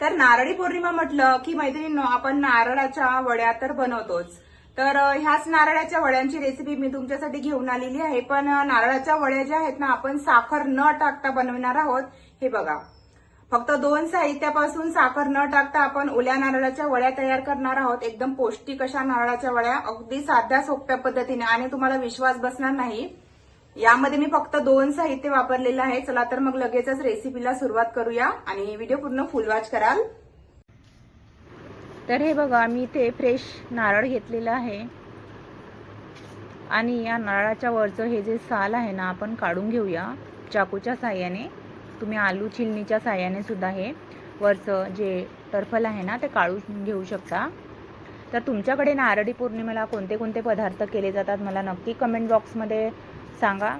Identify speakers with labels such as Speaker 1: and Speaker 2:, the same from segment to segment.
Speaker 1: तर नारळी पौर्णिमा म्हटलं की मैत्रिणींनो आपण नारळाच्या वड्या तर बनवतोच. तर ह्याच नारळाच्या वड्यांची रेसिपी मी तुमच्यासाठी घेऊन आलेली आहे. पण नारळाच्या वड्या ज्या आहेत ना आपण साखर न टाकता बनवणार आहोत. हे बघा. फक्त दोन साहित्यापासून साखर न टाकता आपण ओल्या नारळाच्या वड्या तयार करणार आहोत. एकदम पौष्टिक अशा नारळाच्या वड्या. अगदी साध्या सोप्या पद्धतीने. आणि तुम्हाला विश्वास बसणार नाही. यामध्ये मी फक्त दोन साहित्य वापरलेलं आहे. चला तर मग लगेचच रेसिपीला सुरुवात करूया. आणि व्हिडिओ पूर्ण फुल वॉच कराल.
Speaker 2: तर हे बघा मी इथे फ्रेश नारळ घेतलेलं आहे. आणि या नारळाच्या वरचं हे जे साल आहे ना आपण काढून घेऊया चाकूच्या साह्याने. तुम्ही आलू चिलणीच्या साह्याने सुद्धा हे वरचं जे टर्फल आहे ना ते काढून घेऊ शकता. तर तुमच्याकडे नारळी पौर्णिमेला कोणते कोणते पदार्थ केले जातात मला नक्की कमेंट बॉक्समध्ये सांगा.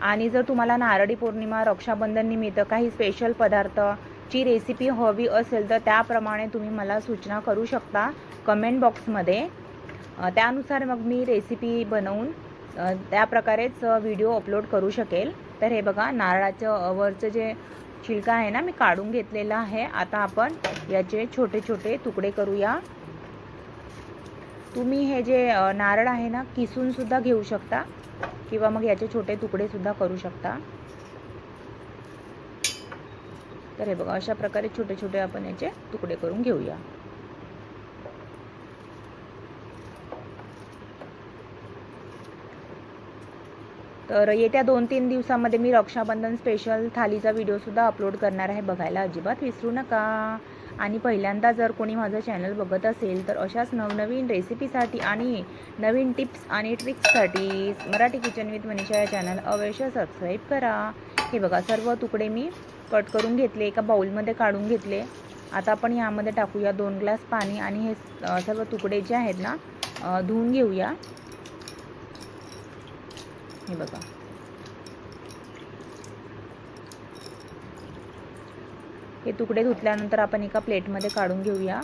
Speaker 2: आणि जर तुम्हाला नारळी पौर्णिमा रक्षाबंधन निमित्त काही स्पेशल पदार्थची रेसिपी हवी असेल तर त्याप्रमाणे तुम्ही मला सूचना करू शकता कमेंट बॉक्समध्ये त्यानुसार मग मी रेसिपी बनवून त्याप्रकारेच व्हिडिओ अपलोड करू शकेल. तर हे बघा नारळाचं वरचं जे छिलका आहे ना मी काढून घेतलेलं आहे. आता आपण याचे छोटे छोटे तुकडे करूया. तुम्ही हे जे नारळ आहे ना किसूनसुद्धा घेऊ शकता. किंवा मग याचे छोटे तुकडे सुद्धा करू शकता. तर हे बघा अशा प्रकारे छोटे छोटे आपण याचे तुकडे करून घेऊया. तर येत्या दोन तीन दिवसामध्ये मी रक्षाबंधन स्पेशल थालीचा व्हिडिओसुद्धा अपलोड करणार आहे. बघायला अजिबात विसरू नका. आणि पहिल्यांदा जर कोणी माझं चॅनल बघत असेल तर अशाच नवनवीन रेसिपीसाठी आणि नवीन टिप्स आणि ट्रिक्ससाठी मराठी किचन विथ मनीषा या चॅनल अवश्य सबस्क्राईब करा. हे बघा सर्व तुकडे मी कट करून घेतले एका बाउलमध्ये काढून घेतले. आता आपण यामध्ये टाकूया दोन ग्लास पाणी आणि हे सर्व तुकडे जे आहेत ना धुवून घेऊया. हे बघा. हे तुकडे धुतल्यानंतर आपण एका प्लेटमध्ये काढून घेऊया.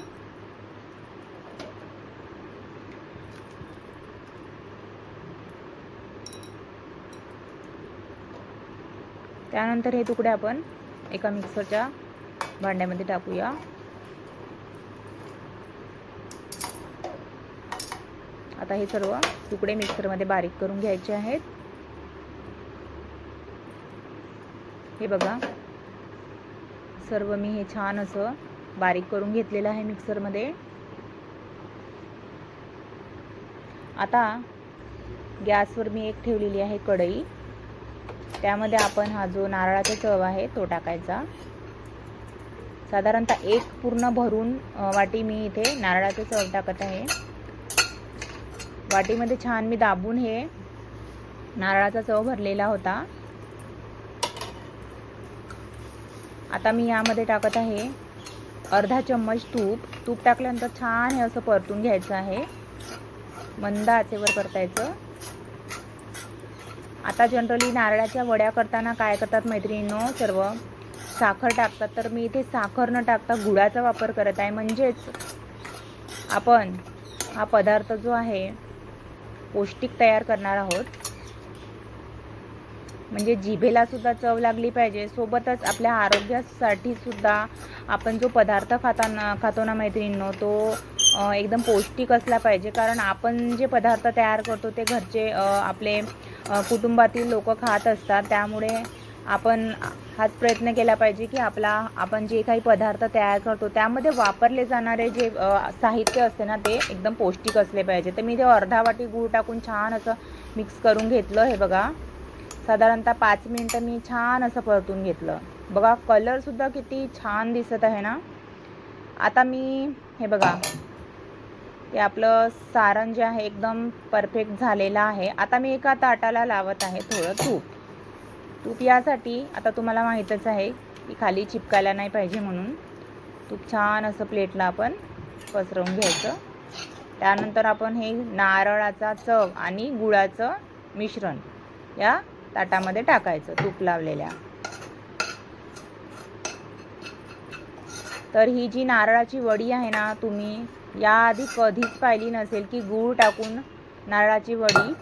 Speaker 2: त्यानंतर हे तुकडे आपण एका मिक्सरच्या भांड्यामध्ये टाकूया. आता हे सर्व तुकडे मिक्सरमध्ये बारीक करून घ्यायचे आहेत. हे बघा सर्व मी हे छान असं बारीक करून घेतलेलं आहे मिक्सरमध्ये. आता गॅसवर मी एक ठेवलेली आहे कढई. त्यामध्ये आपण हा जो नारळाचा चव आहे तो टाकायचा. साधारणतः एक पूर्ण भरून वाटी मी इथे नारळाचा चव टाकत आहे. वाटीमध्ये छान मी दाबून हे नारळाचा चव भरलेला होता. आता मी यामध्ये टाकत आहे अर्धा चम्मच तूप. तूप टाकल्यानंतर छान हे असं परतून घ्यायचं आहे. मंद आचेवर परतायचं. आता जनरली नारळाच्या वड्या करताना काय करतात मैत्रिणींनो सर्व? साखर टाकतात. तर मी इथे साखर न टाकता गुळाचा वापर करत आहे. म्हणजेच आपण हा पदार्थ जो आहे पौष्टिक तयार करणार आहोत. म्हणजे जिभेला सुद्धा चव लागली पाहिजे. सोबतच आपल्या आरोग्यासाठी सुद्धा आपण जो पदार्थ खाताना खातो ना मैत्रिणींनो तो एकदम पौष्टिक असला पाहिजे. कारण आपण जे पदार्थ तयार करतो ते घरचे आपले कुटुंबातील लोक खात असतात. त्यामुळे आपण हाच प्रयत्न केला पाहिजे की आपला आपण जे काही पदार्थ तयार करतो त्यामध्ये वापरले जाणारे जे साहित्य असते ना ते एकदम पौष्टिक असले पाहिजे. तर मी ते अर्धा वाटी गूळ टाकून छान असं मिक्स करून घेतलं हे बघा. साधारणतः पाच मिनटं मी छान असं परतून घेतलं. बघा कलरसुद्धा किती छान दिसत आहे ना? आता मी हे बघा. ते आपलं सारण जे आहे एकदम परफेक्ट झालेलं आहे. आता मी एका ताटाला लावत आहे थोडं तूप. तूप यासाठी आता तुम्हाला माहीतच आहे की खाली चिपकायला नाही पाहिजे म्हणून. तूप छान असं प्लेटला आपण पसरवून घ्यायचं. त्यानंतर आपण हे नारळाचा चव आणि गुळाचं मिश्रण या ताटामध्ये टाकायचं तूप लावलेल्या. तर ही जी नारळाची वडी आहे ना तुम्ही याआधी कधीच पाहिली नसेल की गूळ टाकून नारळाची वडी.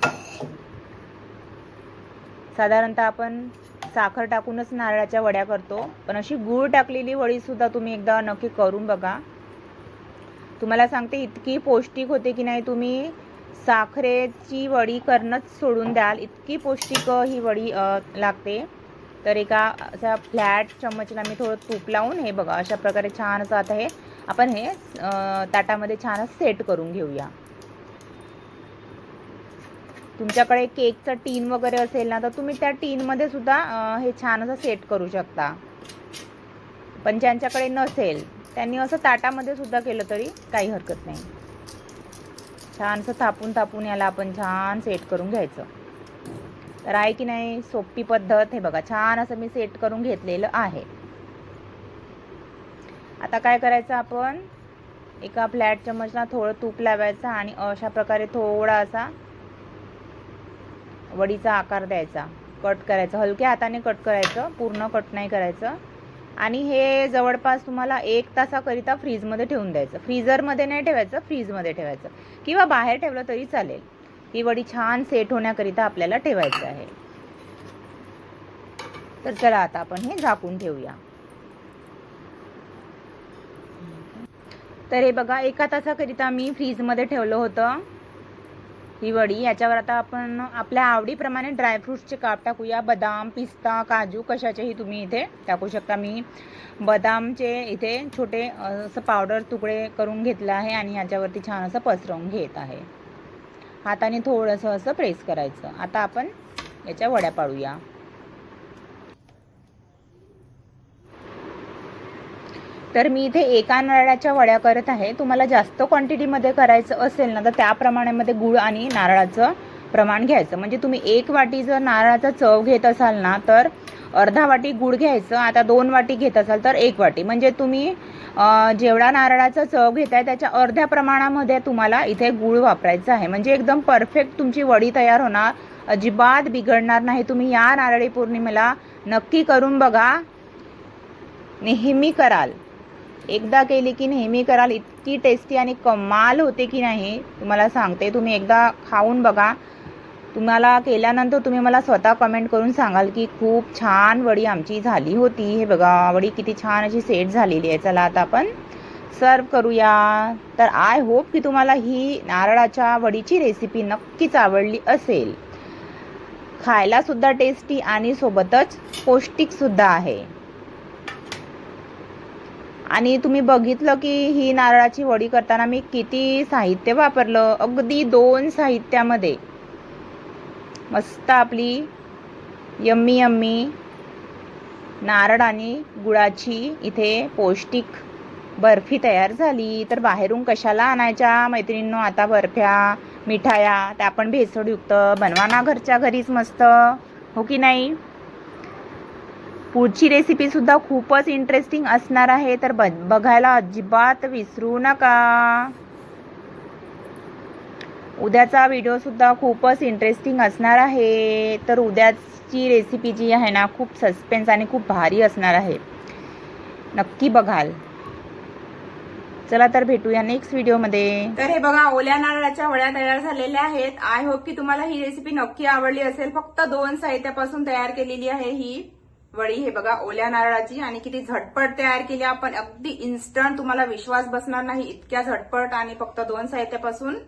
Speaker 2: साधारणतः आपण साखर टाकूनच नारळाच्या वड्या करतो पण अशी गूळ टाकलेली वडी सुद्धा तुम्ही एकदा नक्की करून बघा. तुम्हाला सांगते इतकी पौष्टिक होते की नाही तुम्ही साखरेची वडी करणंच सोडून द्याल. इतकी पौष्टिक ही वडी लागते. तर एका अशा फ्लॅट चम्मचला मी थोडं तूप लावून हे बघा अशा प्रकारे छान असं आता हे आपण हे ताटामध्ये छान सेट करून घेऊया. तुमच्याकडे केकचं टीन वगैरे असेल ना तर तुम्ही त्या टीनमध्ये सुद्धा हे छान असं सेट करू शकता. पण ज्यांच्याकडे नसेल त्यांनी असं ताटामध्ये सुद्धा केलं तरी काही हरकत नाही. छान असं थापून थापून याला आपण छान सेट करून घ्यायचं. तर आहे की नाही सोपी पद्धत हे बघा छान असं मी सेट करून घेतलेलं आहे. आता काय करायचं आपण? एका फ्लॅट चमचला थोडं तूप लावायचं आणि अशा प्रकारे थोडा असा वडीचा आकार द्यायचा. कट करायचं. हलक्या हाताने कट करायचं. पूर्ण कट नाही करायचं. आणि हे जवळपास तुम्हाला एक तासाकरिता फ्रीजमध्ये ठेवून द्यायचं. फ्रीझरमध्ये नाही ठेवायचं फ्रीजमध्ये ठेवायचं. किंवा बाहेर ठेवलं तरी चालेल. ही वडी छान सेट होण्याकरिता आपल्याला ठेवायचं आहे. तर चला आता आपण हे झाकून ठेवूया. तर हे बघा एका तासाकरिता मी फ्रीजमध्ये ठेवलं होतं. ही वडी. याच्यावर आता आपण आपल्या आवडीप्रमाणे ड्रायफ्रूट्सचे काप टाकूया. बदाम पिस्ता काजू कशाचेही तुम्ही इथे टाकू शकता. मी बदामचे इथे छोटे असं पावडर तुकडे करून घेतलं आहे आणि याच्यावरती छान असं पसरवून घेत आहे. हाताने थोडंसं असं प्रेस करायचं. आता आपण याच्या वड्या पाडूया. तर मी इथे एका नारळाच्या वड्या करत आहे. तुम्हाला जास्त क्वांटिटीमध्ये करायचं असेल ना तर त्याप्रमाणामध्ये गुळ आणि नारळाचं प्रमाण घ्यायचं. म्हणजे तुम्ही एक वाटी जर नारळाचा चव घेत असाल ना तर अर्धा वाटी गुळ घ्यायचं आता दोन वाटी घेत असाल तर एक वाटी. म्हणजे तुम्ही जेवढा नारळाचा चव घेताय त्याच्या अर्ध्या प्रमाणामध्ये तुम्हाला इथे गुळ वापरायचं आहे. म्हणजे एकदम परफेक्ट तुमची वडी तयार होणार अजिबात बिघडणार नाही. तुम्ही या नारळी पौर्णिमेला नक्की करून बघा. नेहमी कराल. एकदा केली की नेहमी कराल इतकी टेस्टी आणि कमाल होते की नाही तुम्हाला सांगते. तुम्ही एकदा खाऊन बघा. तुम्हाला केल्यानंतर तुम्ही मला स्वतः कमेंट करून सांगाल की खूप छान वडी आमची झाली होती. हे बघा वडी किती छान अशी सेट झालेली आहे. चला आता आपण सर्व करूया. तर आय होप की तुम्हाला ही नारळाच्या वडीची रेसिपी नक्कीच आवडली असेल. खायला सुद्धा टेस्टी आणि सोबतच पौष्टिकसुद्धा आहे. आणि तुम्ही बघितलं की ही नारळाची वडी करताना मी किती साहित्य वापरलं? अगदी दोन साहित्यामध्ये. मस्त आपली यम्मी यम्मी नारळ आणि गुळाची इथे पौष्टिक बर्फी तयार झाली. तर बाहेरून कशाला आणायच्या? मैत्रिणींनो आता बर्फ्या मिठाया त्या पण भेसळयुक्त. बनवा ना घरच्या घरीच मस्त. हो की नाही? पुढची रेसिपी सुद्धा खूपच इंटरेस्टिंग असणार आहे. तर ब बघायला अजिबात विसरू नका. उद्याचा व्हिडिओ सुद्धा खूपच इंटरेस्टिंग असणार आहे. तर उद्याची रेसिपी जी आहे ना खूप सस्पेन्स आणि खूप भारी असणार आहे. नक्की बघाल. चला तर भेटूया नेक्स्ट व्हिडिओमध्ये
Speaker 1: तर हे बघा ओल्या नारळाच्या वड्या तयार झालेल्या आहेत. आय होप की तुम्हाला ही रेसिपी नक्की आवडली असेल. फक्त दोन साहित्यापासून तयार केलेली आहे ही. वडी हे बघा ओल्या नारळाची. आणि किती झटपट तयार केली आपण. अगदी इन्स्टंट तुम्हाला विश्वास बसणार नाही. इतक्या झटपट आणि फक्त दोन साहित्यापासून.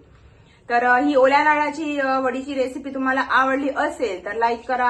Speaker 1: तर ही ओल्या नारळाची वडीची रेसिपी तुम्हाला आवडली असेल तर लाईक करा